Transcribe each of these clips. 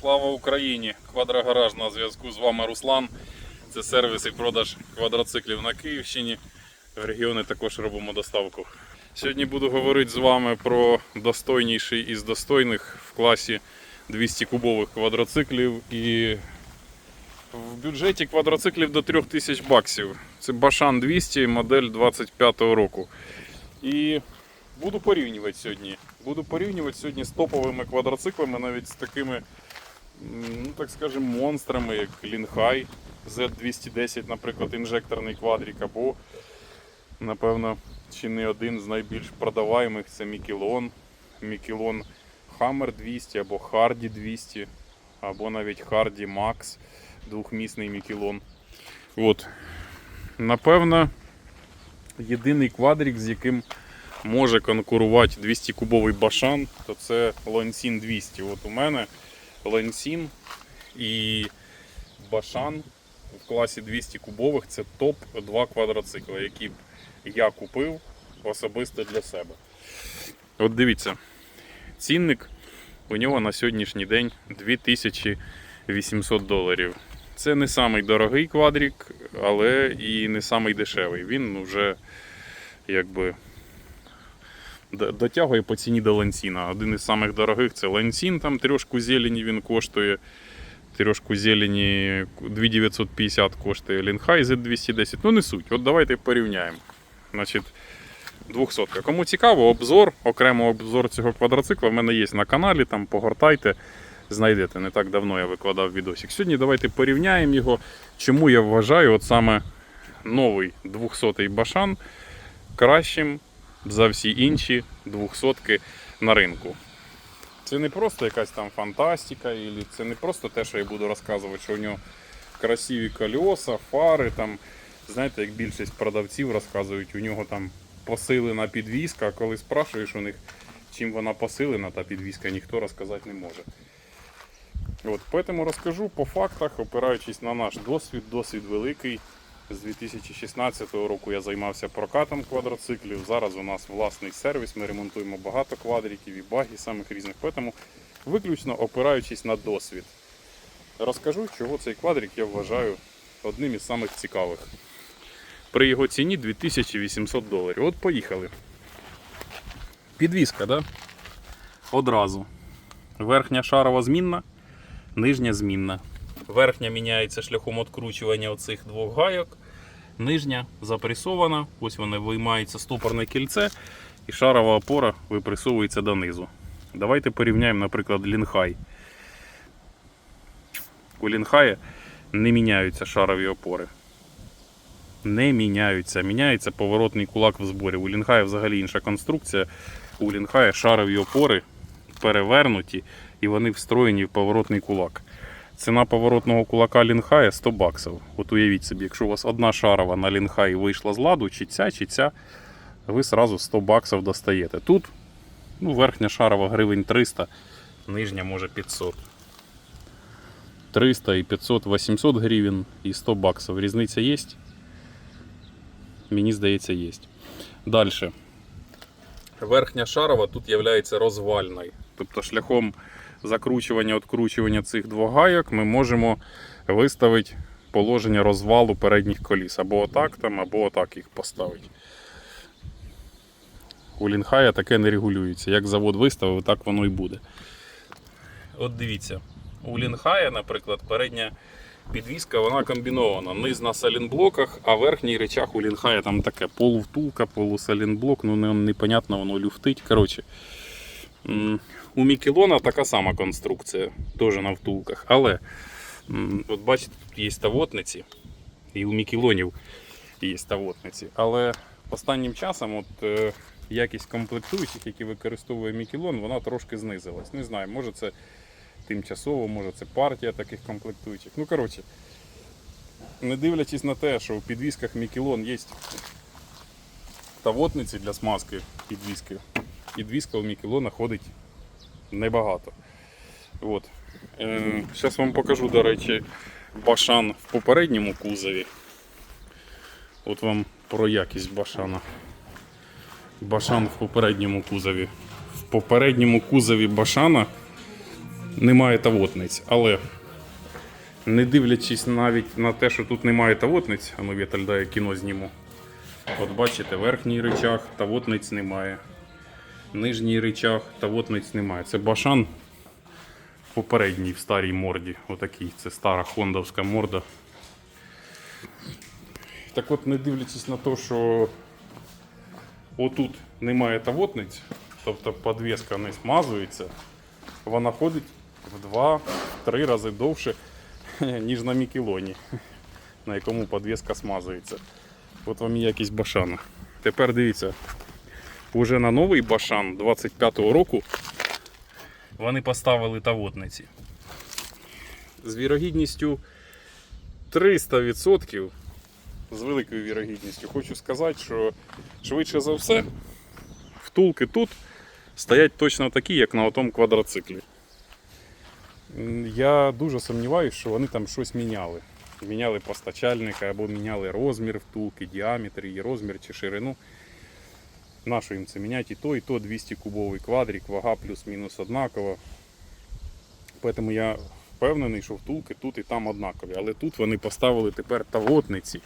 Слава Україні! Квадрогараж на зв'язку з вами Руслан. Це сервіс і продаж квадроциклів на Київщині. В регіони також робимо доставку. Сьогодні буду говорити з вами про достойніший із достойних в класі 200 кубових квадроциклів і в бюджеті квадроциклів до 3000 баксів. Це Башан 200, модель 25-го року. І буду порівнювати сьогодні. Буду порівнювати сьогодні з топовими квадроциклами, навіть з такими, ну так скажемо, монстрами, як Лінхай Z210, наприклад, інжекторний квадрик, або, напевно, чи не один з найбільш продаваємих це Мікелон. Мікелон Hammer 200 або Hardy 200, або навіть Hardy Max, двохмісний Мікелон. От. Напевно, єдиний квадрик, з яким може конкурувати 200 кубовий башан, то це Лансін 200. От у мене Лансін і башан в класі 200 кубових це топ-2 квадроцикли, які б я купив особисто для себе. От дивіться, цінник у нього на сьогоднішній день 2800 доларів. Це не самий дорогий квадрик, але і не самий дешевий. Він вже якби дотягує по ціні до Лансіна. Один із самих дорогих це Лансін, там трьошку зелені він коштує. Трьошку зелені 2950 коштує Лінхай Z210. Ну не суть. От давайте порівняємо. Значить, 200. Кому цікаво, обзор, окремо обзор цього квадроцикла в мене є на каналі, там погортайте, знайдете. Не так давно я викладав відосик. Сьогодні давайте порівняємо його. Чому я вважаю от саме новий 200-й башан кращим за всі інші 200 на ринку. Це не просто якась там фантастика, це не просто те, що я буду розказувати, що у нього красиві кольоса, фари. Там, знаєте, як більшість продавців розказують, у нього там посилена підвізка, а коли спрашуєш у них, чим вона посилена, та підвізка, ніхто розказати не може. От, поэтому розкажу по фактах, опираючись на наш досвід, досвід великий. З 2016 року я займався прокатом квадроциклів. Зараз у нас власний сервіс, ми ремонтуємо багато квадриків і баги самих різних. Тому виключно опираючись на досвід. Розкажу, чого цей квадрик я вважаю одним із самих цікавих. При його ціні 2800 доларів. От поїхали. Підвізка, да? Одразу. Верхня шарова змінна, нижня змінна. Верхня міняється шляхом відкручування оцих двох гайок. Нижня запресована, ось вона виймається стопорне кільце, і шарова опора випресовується донизу. Давайте порівняємо, наприклад, лінхай. У лінхая не міняються шарові опори. Не міняються. Міняється поворотний кулак в зборі. У лінхая взагалі інша конструкція. У лінхая шарові опори перевернуті і вони встроєні в поворотний кулак. Ціна поворотного кулака лінхая 100 баксів. От уявіть собі, якщо у вас одна шарова на лінхаї вийшла з ладу, чи ця, чи ця, ви сразу 100 баксів достаєте. Тут ну, верхня шарова гривень 300, нижня може 500. 300 і 500, 800 гривень і 100 баксів. Різниця є? Мені здається, є. Далі. Верхня шарова тут є розвальною. Тобто шляхом закручування, відкручування цих двох гайок ми можемо виставити положення розвалу передніх коліс. Або отак, там, або отак їх поставити. У лінхая таке не регулюється. Як завод виставив, так воно і буде. От дивіться, у лінхая, наприклад, передня підвіска вона комбінована. Низ на салінблоках, а верхній речах у лінхая там таке полувтулка, полусалінблок, ну непонятно, воно люфтить. Коротше, у Мікелона така сама конструкція, теж на втулках. Але от бачите, тут є тавотниці, і у Мікелонів є тавотниці. Але останнім часом от, е, якість комплектуючих, які використовує Мікелон, вона трошки знизилась. Не знаю, може це тимчасово, може це партія таких комплектуючих. Ну, коротше, не дивлячись на те, що у підвісках Мікелон є тавотниці для смазки підвіски, підвіска у Мікелона ходить небагато. От. Е, Зараз вам покажу, до речі, башан в попередньому кузові. От вам про якість башана. Башан в попередньому кузові. В попередньому кузові башана немає тавотниць. Але не дивлячись навіть на те, що тут немає тавотниць, а ну Віталь дає кіно зніму. От бачите, верхній речах тавотниць немає. Нижній речах тавотниць немає. Це башан попередній в старій морді. Отакий. Це стара хондовська морда. Так от, не дивлячись на те, що отут немає тавотниць, тобто подвеска не смазується, вона ходить в 2-3 рази довше, ніж на мікелоні, на якому подвеска смазується. От вам і якість башана. Тепер дивіться, уже на новий башан 25-го року вони поставили тавотниці. З вірогідністю 300% з великою вірогідністю хочу сказати, що швидше за все втулки тут стоять точно такі, як на тому квадроциклі. Я дуже сумніваюся, що вони там щось міняли. Міняли постачальника або міняли розмір втулки, діаметр, її розмір чи ширину. Нащо їм це міняти? І то, і то 200 кубовий квадрик, вага плюс-мінус однакова. Тому я впевнений, що втулки тут і там однакові. Але тут вони поставили тепер тавотниці.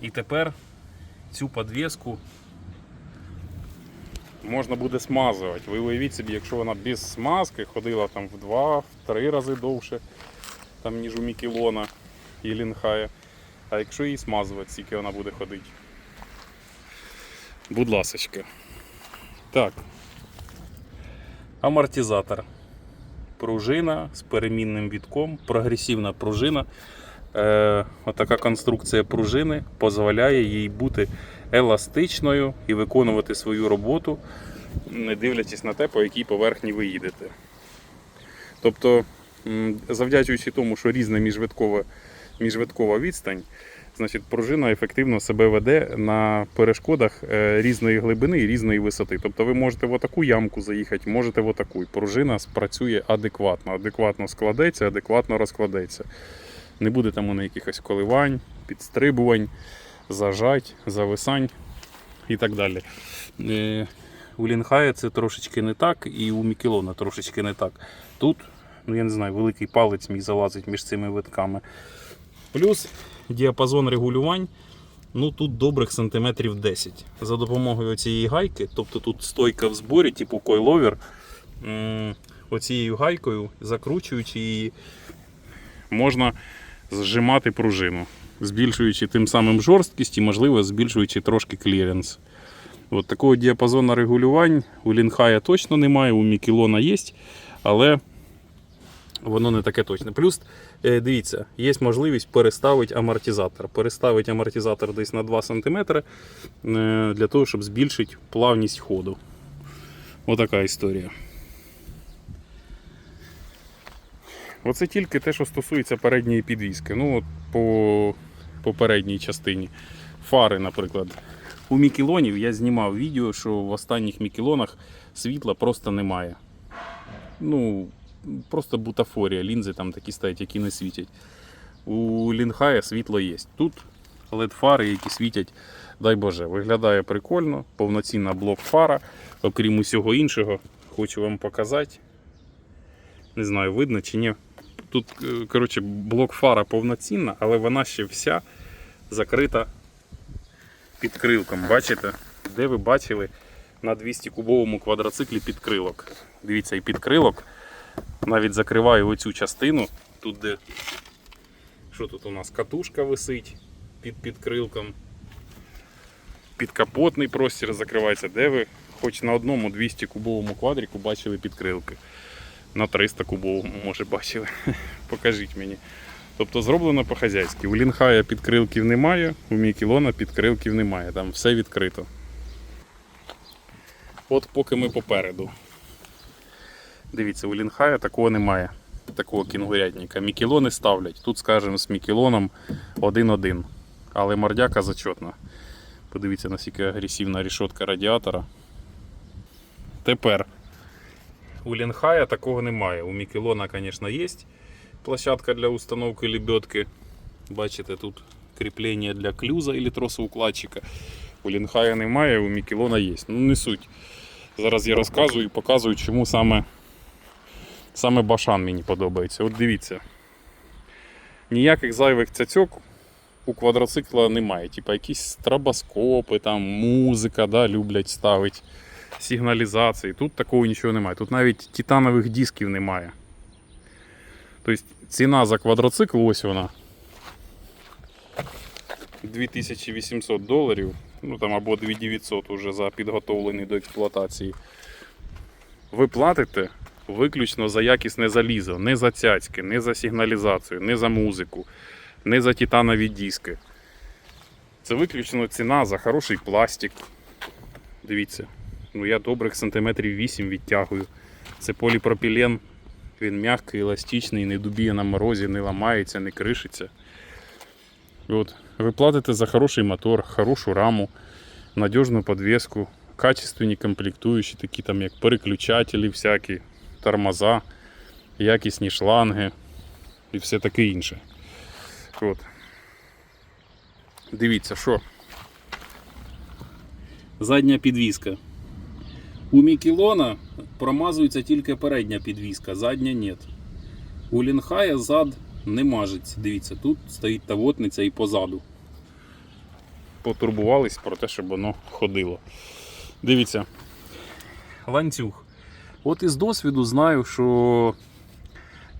І тепер цю подвеску можна буде смазувати. Ви уявіть собі, якщо вона без смазки ходила там в 2-3 рази довше, там, ніж у Мікелона і Лінхая. А якщо її смазувати, скільки вона буде ходити. Будь ласочка. Так. Амортизатор. Пружина з перемінним вітком, прогресивна пружина. Е, отака конструкція пружини дозволяє їй бути еластичною і виконувати свою роботу, не дивлячись на те, по якій поверхні ви їдете. Тобто, завдячуючи тому, що різна міжвиткова, міжвиткова відстань, значить, пружина ефективно себе веде на перешкодах е, різної глибини і різної висоти. Тобто ви можете в отаку ямку заїхати, можете в отаку. І пружина спрацює адекватно, адекватно складеться, адекватно розкладеться. Не буде там у неї якихось коливань, підстрибувань, зажать, зависань і так далі. Е, У Лінхая це трошечки не так, і у Мікелона трошечки не так. Тут, ну я не знаю, великий палець мій залазить між цими витками. Плюс діапазон регулювань. Ну тут добрих сантиметрів 10. За допомогою цієї гайки, тобто тут стойка в зборі, типу койловер, оцією гайкою, закручуючи її, можна зжимати пружину, збільшуючи тим самим жорсткість і, можливо, збільшуючи трошки кліренс. От такого діапазону регулювань у Лінхая точно немає, у Мікелона є, але воно не таке точне. Плюс, е, дивіться, є можливість переставити амортизатор. Переставити амортизатор десь на 2 см е, для того, щоб збільшити плавність ходу. Отака історія. Оце тільки те, що стосується передньої підвіски. Ну, от по, по передній частині. Фари, наприклад. У Мікелонів я знімав відео, що в останніх Мікелонах світла просто немає. Ну, просто бутафорія, лінзи там такі стоять, які не світять. У Лінхая світло є. Тут LED-фари, які світять, дай Боже, виглядає прикольно, повноцінна блок-фара. Окрім усього іншого, хочу вам показати. Не знаю, видно чи ні. Тут, е, коротше, блок-фара повноцінна, але вона ще вся закрита підкрилком. Бачите? Де ви бачили на 200 кубовому квадроциклі підкрилок? Дивіться, і підкрилок навіть закриває оцю частину. Тут де що тут у нас? Катушка висить під підкрилком. Підкапотний простір закривається, де ви хоч на одному 200 кубовому квадрику бачили підкрилки. На 300 кубовому, може, бачили. Покажіть мені. Тобто зроблено по-хазяйськи. У Лінхая підкрилків немає, у Мікелона підкрилків немає. Там все відкрито. От поки ми попереду. Дивіться, у Лінхая такого немає. Такого кінгурятника. Мікелони ставлять. Тут, скажімо, з Мікелоном 1-1. Але мордяка зачетна. Подивіться, наскільки агресивна рішотка радіатора. Тепер у Лінхая такого немає. У Мікелона, звісно, є площадка для установки лебедки. Бачите, тут кріплення для клюза і тросоукладчика. У Лінхая немає, у Мікелона є. Ну, не суть. Зараз я розказую і показую, чому саме Саме башан мені подобається. От дивіться. Ніяких зайвих цяцьок у квадроцикла немає. Типа якісь стробоскопи, там, музика, да, люблять ставити, сигналізації. Тут такого нічого немає. Тут навіть титанових дисків немає. Тобто ціна за квадроцикл, ось вона. 2800 доларів, ну там або 2900 уже за підготовлений до експлуатації. Ви платите виключно за якісне залізо, не за цяцьки, не за сигналізацію, не за музику, не за титанові диски. Це виключно ціна за хороший пластик. Дивіться, ну я добрих сантиметрів 8 відтягую. Це поліпропілен, він м'який, еластичний, не дубіє на морозі, не ламається, не кришиться. От, ви платите за хороший мотор, хорошу раму, надіжну подвеску, качественні комплектуючі, такі там як переключателі всякі, тормоза, якісні шланги і все таке інше. От. Дивіться, що. Задня підвіска. У Мікелона промазується тільки передня підвіска, задня нет. У Лінхая зад не мажеться. Дивіться, тут стоїть тавотниця і позаду. Потурбувались про те, щоб воно ходило. Дивіться. Ланцюг. От із досвіду знаю, що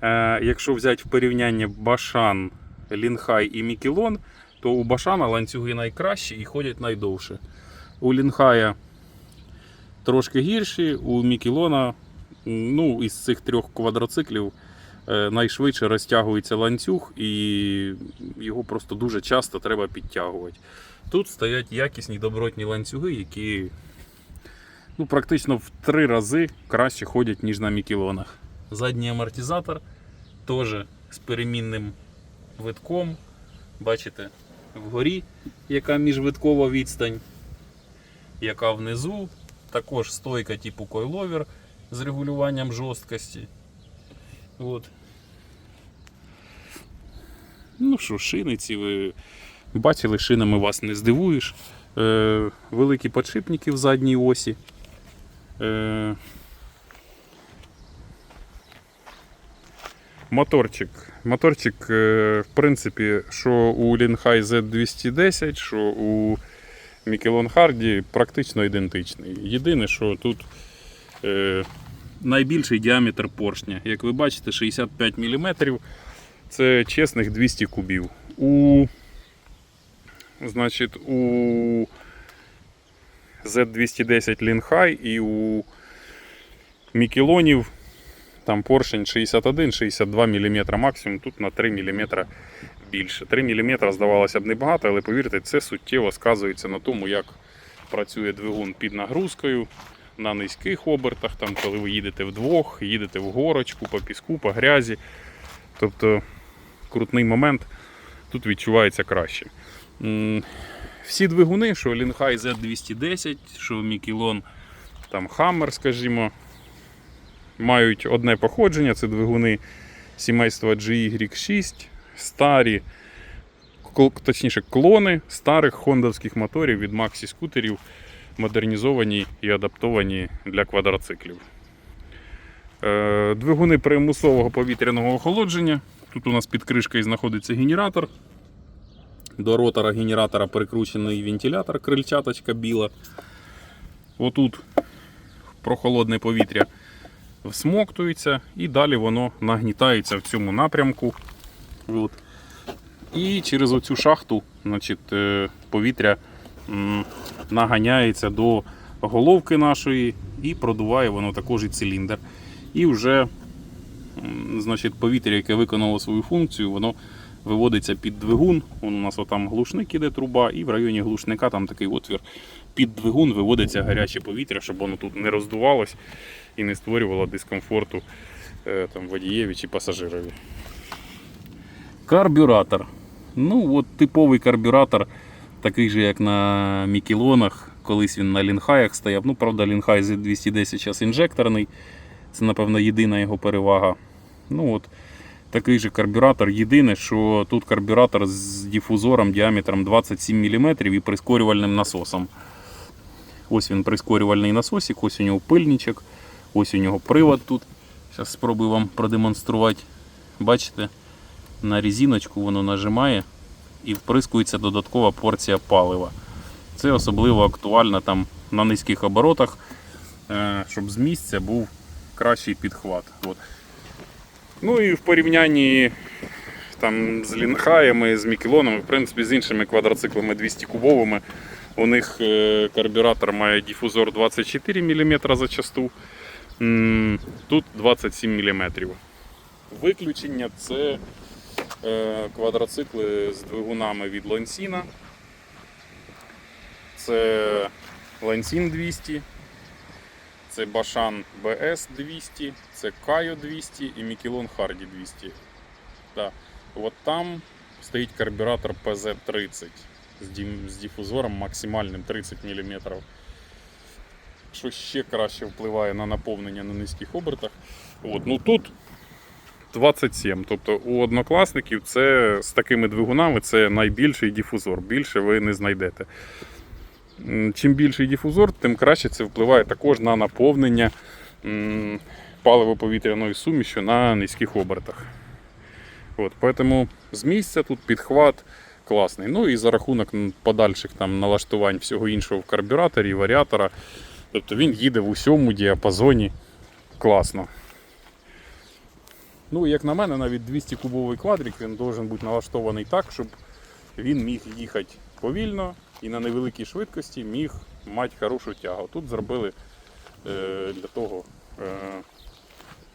е, якщо взяти в порівняння Башан, Лінхай і Мікелон, то у Башана ланцюги найкращі і ходять найдовше. У Лінхая трошки гірші, у Мікелона, ну, із цих трьох квадроциклів е, найшвидше розтягується ланцюг і його просто дуже часто треба підтягувати. Тут стоять якісні добротні ланцюги, які ну, практично в три рази краще ходять, ніж на Мікелонах. Задній амортизатор теж з перемінним витком. Бачите, вгорі яка міжвиткова відстань, яка внизу. Також стойка типу койловер з регулюванням жорсткості. От. Ну що, шини ці ви бачили, шинами вас не здивуєш. Е, великі подшипники в задній осі. Е, моторчик. Моторчик, е, в принципі, що у Лінхай Z210, що у Мікелон Харді практично ідентичний. Єдине, що тут е, найбільший діаметр поршня. Як ви бачите, 65 мм це чесних 200 кубів. У, значить, у Z210 Лінхай і у Мікелонів там поршень 61-62 мм максимум, тут на 3 мм більше. 3 мм здавалося б небагато, але повірте, це суттєво сказується на тому, як працює двигун під нагрузкою на низьких обертах, там, коли ви їдете вдвох, їдете в горочку, по піску, по грязі. Тобто крутний момент тут відчувається краще. Всі двигуни, що Лінхай Z210, що Мікелон там Hammer, скажімо, мають одне походження, це двигуни сімейства GY6, старі, точніше, клони старих хондовських моторів від Maxi скутерів, модернізовані і адаптовані для квадроциклів. Е, Двигуни примусового повітряного охолодження. Тут у нас під кришкою знаходиться генератор. До ротора генератора прикручений вентилятор, крильчаточка біла. Отут прохолодне повітря всмоктується і далі воно нагнітається в цьому напрямку. От. І через оцю шахту значить, е, повітря наганяється до головки нашої і продуває воно також і циліндр. І вже значить, повітря, яке виконало свою функцію, воно виводиться під двигун. Вон у нас отам глушник іде труба, і в районі глушника там такий отвір. Під двигун виводиться гаряче повітря, щоб воно тут не роздувалось і не створювало дискомфорту е, там, водієві чи пасажирові. Карбюратор. Ну, от типовий карбюратор, такий же, як на Мікелонах. Колись він на лінхаях стояв. Ну, правда, лінхай Z210 зараз інжекторний. Це, напевно, єдина його перевага. Ну, от, такий же карбюратор. Єдине, що тут карбюратор з дифузором діаметром 27 мм і прискорювальним насосом. Ось він прискорювальний насосик, ось у нього пильничок, ось у нього привод тут Зараз спробую вам продемонструвати. Бачите, на резиночку воно нажимає і вприскується додаткова порція палива. Це особливо актуально там на низьких оборотах, е, щоб з місця був кращий підхват. От. Ну і в порівнянні там, з лінхаями, з мікелонами, в принципі, з іншими квадроциклами 200 кубовими. У них е, карбюратор має дифузор 24 мм за часту, тут 27 мм. Виключення це е, квадроцикли з двигунами від Лансіна. Це Лансін 200, це Башан BS 200, це Кайо 200 і Мікелон Харді 200. Да. От там стоїть карбюратор PZ30 з, дім- з дифузором максимальним 30 мм. Що ще краще впливає на наповнення на низьких обертах. От, ну тут 27. Тобто у однокласників це з такими двигунами це найбільший дифузор. Більше ви не знайдете. Чим більший дифузор, тим краще це впливає також на наповнення паливо-повітряної суміші на низьких обертах. От, поэтому з місця тут підхват класний. Ну і за рахунок подальших там налаштувань всього іншого в карбюраторі, варіатора. Тобто він їде в усьому діапазоні класно. Ну, як на мене, навіть 200 кубовий квадрик він должен бути налаштований так, щоб він міг їхати повільно і на невеликій швидкості міг мати хорошу тягу. Тут зробили е, для того. Е,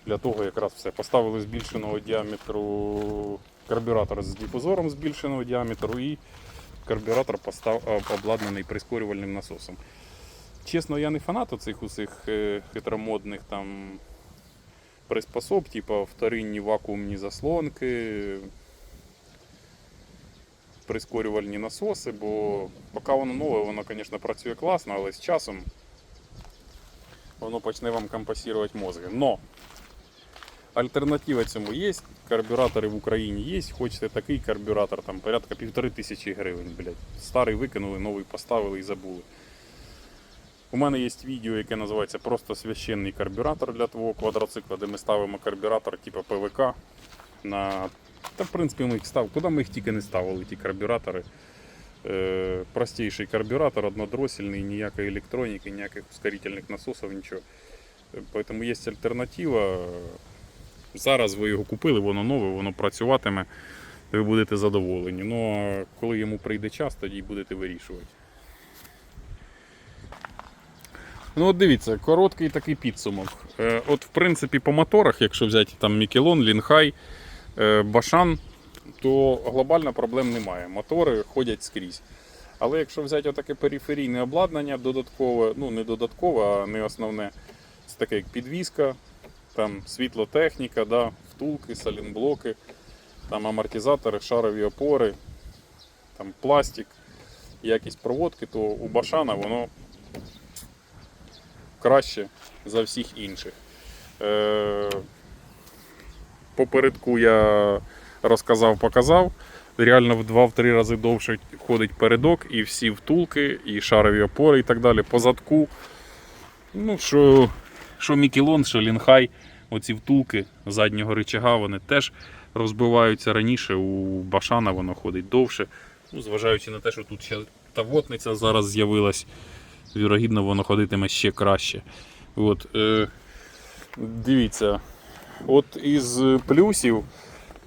для того якраз все. Поставили збільшеного діаметру карбюратор з дифузором збільшеного діаметру і карбюратор постав, обладнаний прискорювальним насосом. Чесно, я не фанат оцих усіх е, хитромодних там приспособ, типу вторинні вакуумні заслонки, прискорювальні насоси, бо поки воно нове, воно, звісно, працює класно, але з часом воно почне вам компасувати мозги. Но альтернатива цьому є. Карбюратори в Україні є. Хочете такий карбюратор, там порядка півтори тисячі гривень. Блядь. Старий викинули, новий поставили і забули. У мене є відео, яке називається Просто священний карбюратор для твого квадроцикла, де ми ставимо карбюратор типу ПВК на. Та в принципі ми їх став. Куди ми їх тільки не ставили, ті карбюратори. Е, простіший карбюратор, однодросельний, ніякої електроніки, ніяких ускорительних насосів, нічого. Е, Тому є альтернатива. Зараз ви його купили, воно нове, воно працюватиме, ви будете задоволені. Ну коли йому прийде час, тоді будете вирішувати. Ну от дивіться, короткий такий підсумок. Е, От в принципі по моторах, якщо взяти там Мікелон, Лінхай, Башан, то глобально проблем немає. Мотори ходять скрізь. Але якщо взяти отаке периферійне обладнання додаткове, ну не додаткове, а не основне, це таке як підвізка, там світлотехніка, да, втулки, салінблоки, там амортизатори, шарові опори, там пластик, якість проводки, то у Башана воно краще за всіх інших. Е, попередку я розказав, показав. Реально в 2-3 рази довше ходить передок, і всі втулки, і шарові опори, і так далі. По задку. Ну, що, що Мікелон, що Лінхай, оці втулки заднього рычага, вони теж розбиваються раніше. У Башана воно ходить довше. Ну, зважаючи на те, що тут ще тавотниця зараз з'явилась, вірогідно, воно ходитиме ще краще. От, е, дивіться, от із плюсів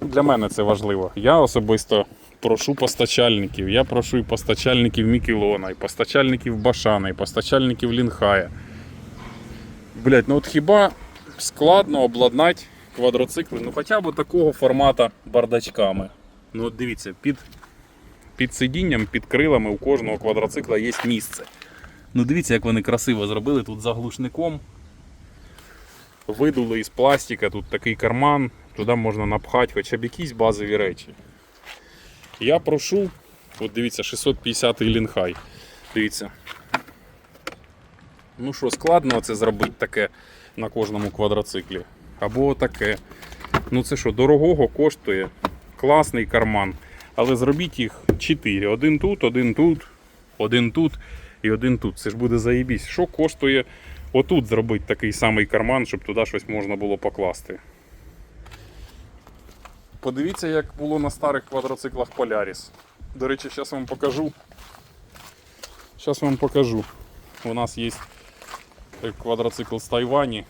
для мене це важливо. Я особисто прошу постачальників. Я прошу і постачальників Мікелона, і постачальників Башана, і постачальників Лінхая. Блять, ну от хіба складно обладнати квадроцикли, ну хоча б такого формату бардачками. Ну от дивіться, під, під сидінням, під крилами у кожного квадроцикла є місце. Ну дивіться, як вони красиво зробили тут заглушником. Видули із пластика, тут такий карман, туди можна напхати хоча б якісь базові речі. Я прошу, от дивіться, 650 лінхай. Дивіться. Ну що, складно це зробити таке на кожному квадроциклі. Або таке. Ну це що, дорогого коштує. Класний карман. Але зробіть їх 4. Один тут, один тут, один тут і один тут. Це ж буде заєбісь. Що коштує отут зробити такий самий карман, щоб туди щось можна було покласти. Подивіться, як було на старих квадроциклах Polaris. До речі, зараз вам покажу. Зараз вам покажу. У нас є квадроцикл з Тайвані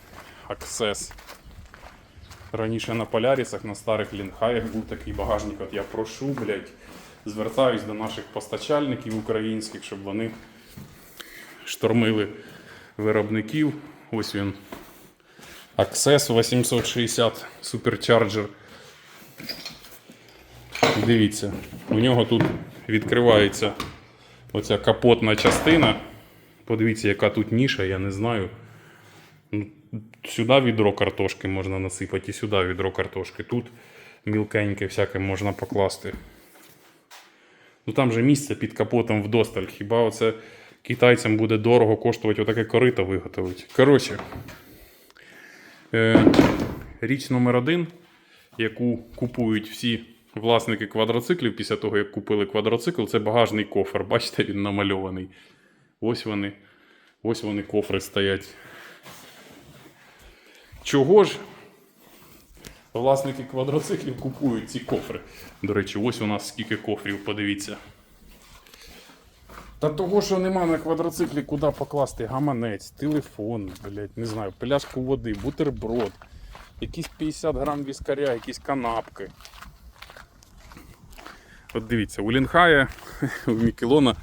Access. Раніше на Полярісах, на старих лінхаях був такий багажник. От я прошу, блядь, звертаюсь до наших постачальників українських, щоб вони штормили виробників. Ось він. Access 860 Supercharger. Дивіться, у нього тут відкривається оця капотна частина. Подивіться, яка тут ніша, я не знаю. Ну, Сюди відро картошки можна насипати і сюди відро картошки. Тут мілкеньке всяке можна покласти. Ну там же місце під капотом вдосталь. Хіба оце китайцям буде дорого коштувати отаке корито виготовити. Коротше, е, річ номер один, яку купують всі власники квадроциклів після того, як купили квадроцикл, це багажний кофр. Бачите, він намальований. Ось вони. Ось вони кофри стоять. Чого ж власники квадроциклів купують ці кофри? До речі, ось у нас скільки кофрів, подивіться. Та того, що нема на квадроциклі, куди покласти гаманець, телефон, блядь, не знаю, пляшку води, бутерброд, якісь 50 грам віскаря, якісь канапки. От дивіться, у Лінхая, у Мікелона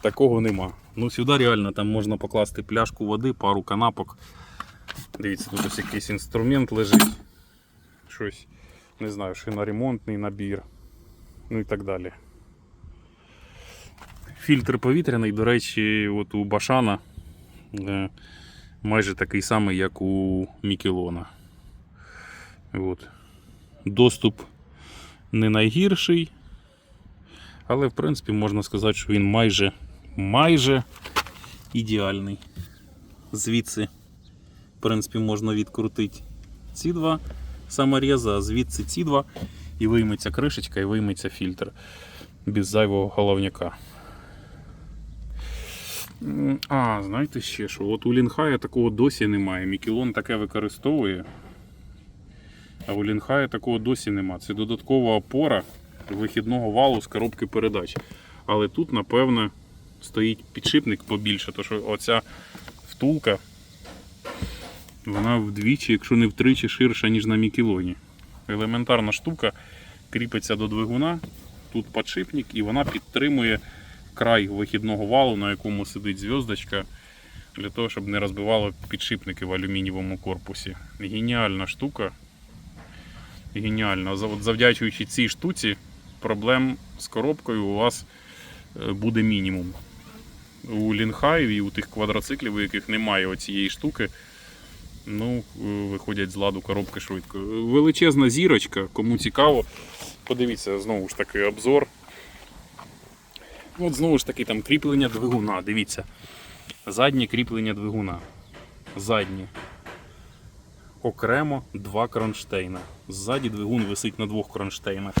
такого нема. Ну сюди реально там можна покласти пляшку води, пару канапок. Дивіться, тут ось якийсь інструмент лежить. Щось, не знаю, шиноремонтний набір. Ну і так далі. Фільтр повітряний, до речі, от у Башана е, майже такий самий, як у Мікелона. От. Доступ не найгірший, але в принципі можна сказати, що він майже, майже ідеальний. Звідси в принципі, можна відкрутити ці два саморези, а звідси ці два, і вийметься кришечка, і вийметься фільтр без зайвого головняка. А, знаєте ще що? От у Лінхая такого досі немає. Мікелон таке використовує. А у Лінхая такого досі немає. Це додаткова опора вихідного валу з коробки передач. Але тут, напевно, стоїть підшипник побільше, тому що оця втулка вона вдвічі, якщо не втричі ширша, ніж на Мікелоні. Елементарна штука кріпиться до двигуна, тут подшипник, і вона підтримує край вихідного валу, на якому сидить зв'язочка, для того, щоб не розбивало підшипники в алюмінієвому корпусі. Геніальна штука. Геніальна. Завдячуючи цій штуці, проблем з коробкою у вас е, буде мінімум. У лінхаїв і у тих квадроциклів, у яких немає оцієї штуки, ну, е, виходять з ладу коробки швидко. Величезна зірочка, кому цікаво, подивіться знову ж таки обзор. От знову ж таки там кріплення двигуна, дивіться. Заднє кріплення двигуна. Заднє. Окремо два кронштейна. Ззаді двигун висить на двох кронштейнах.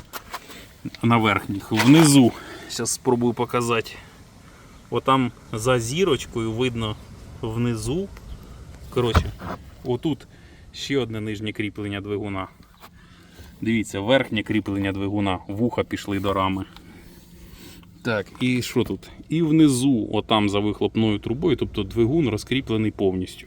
На верхніх. Внизу. Зараз спробую показати. Отам за зірочкою видно внизу. Коротше, отут ще одне нижнє кріплення двигуна. Дивіться, верхнє кріплення двигуна, вуха пішли до рами. Так, і що тут? І внизу, отам за вихлопною трубою, тобто двигун розкріплений повністю.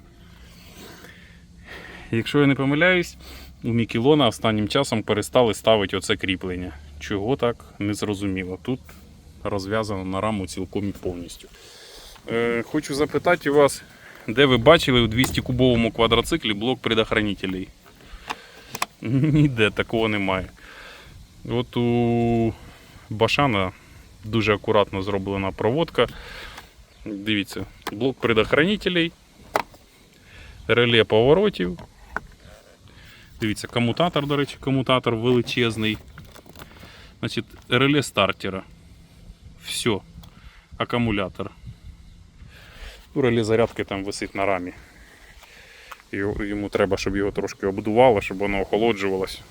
Якщо я не помиляюсь, у Мікелона останнім часом перестали ставити оце кріплення. Чого так, не зрозуміло. Тут розв'язано на раму цілком і повністю. Е, хочу запитати вас, де ви бачили у 200-кубовому квадроциклі блок предохранителей? Ніде такого немає. От у Башана дуже акуратно зроблена проводка. Дивіться, блок предохранителей, реле поворотів. Дивіться, комутатор, до речі, комутатор величезний. Значить, реле стартера. Все. Акумулятор. Ну, Реле зарядки там висить на рамі. Йому треба, щоб його трошки обдувало, щоб воно охолоджувалось.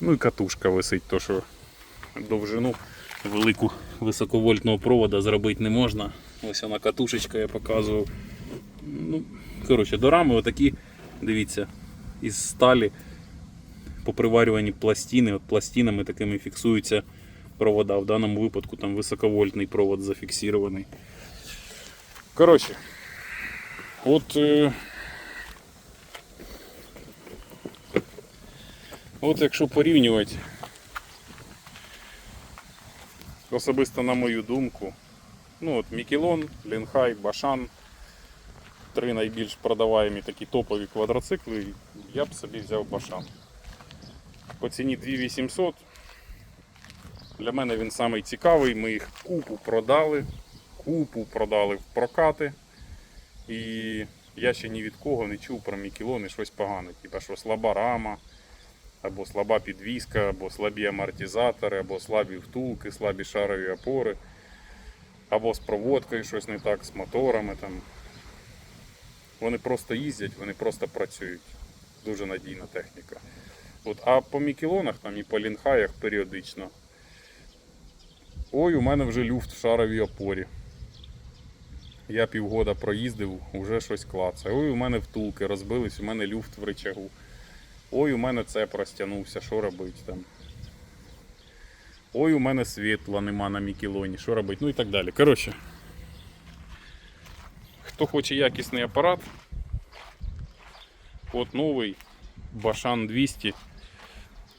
Ну і катушка висить, то що довжину велику високовольтного провода зробити не можна. Ось вона катушечка я показував. Ну, коротше, до рами отакі, дивіться, із сталі поприварювані пластини. От пластинами такими фіксуються провода. В даному випадку там високовольтний провод зафіксований. Коротше, от. Е... От якщо порівнювати, особисто на мою думку, ну от Мікелон, Лінхай, Башан, три найбільш продаваємі такі топові квадроцикли, я б собі взяв Башан. По ціні 2800. Для мене він самий цікавий. Ми їх купу продали, купу продали в прокати. І я ще ні від кого не чув про Мікелони щось погане. Типа що слаба рама, або слаба підвізка, або слабі амортизатори, або слабі втулки, слабі шарові опори, або з проводкою щось не так, з моторами. Там. Вони просто їздять, вони просто працюють. Дуже надійна техніка. От, а по мікелонах там і по лінхаях періодично. Ой, у мене вже люфт в шаровій опорі. Я півгода проїздив, вже щось клацає. Ой, у мене втулки розбились, у мене люфт в речагу. Ой, у мене це простягнувся, що робить там. Ой, у мене світла нема на мікелоні, що робить, ну і так далі. Коротше, хто хоче якісний апарат, от новий Башан 200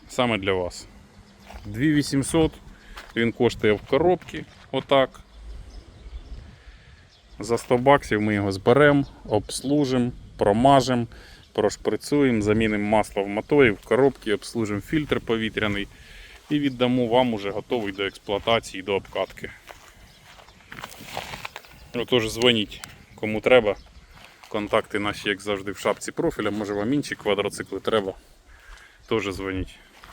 саме для вас. 2800 він коштує в коробці, отак. За 100 баксів ми його зберемо, обслужимо, промажемо, прошприцюємо, замінимо масло в моторі, в коробці, обслужимо фільтр повітряний і віддамо вам уже готовий до експлуатації, до обкатки. Отож, дзвоніть, кому треба. Контакти наші, як завжди, в шапці профіля. Може вам інші квадроцикли треба. Теж дзвоніть.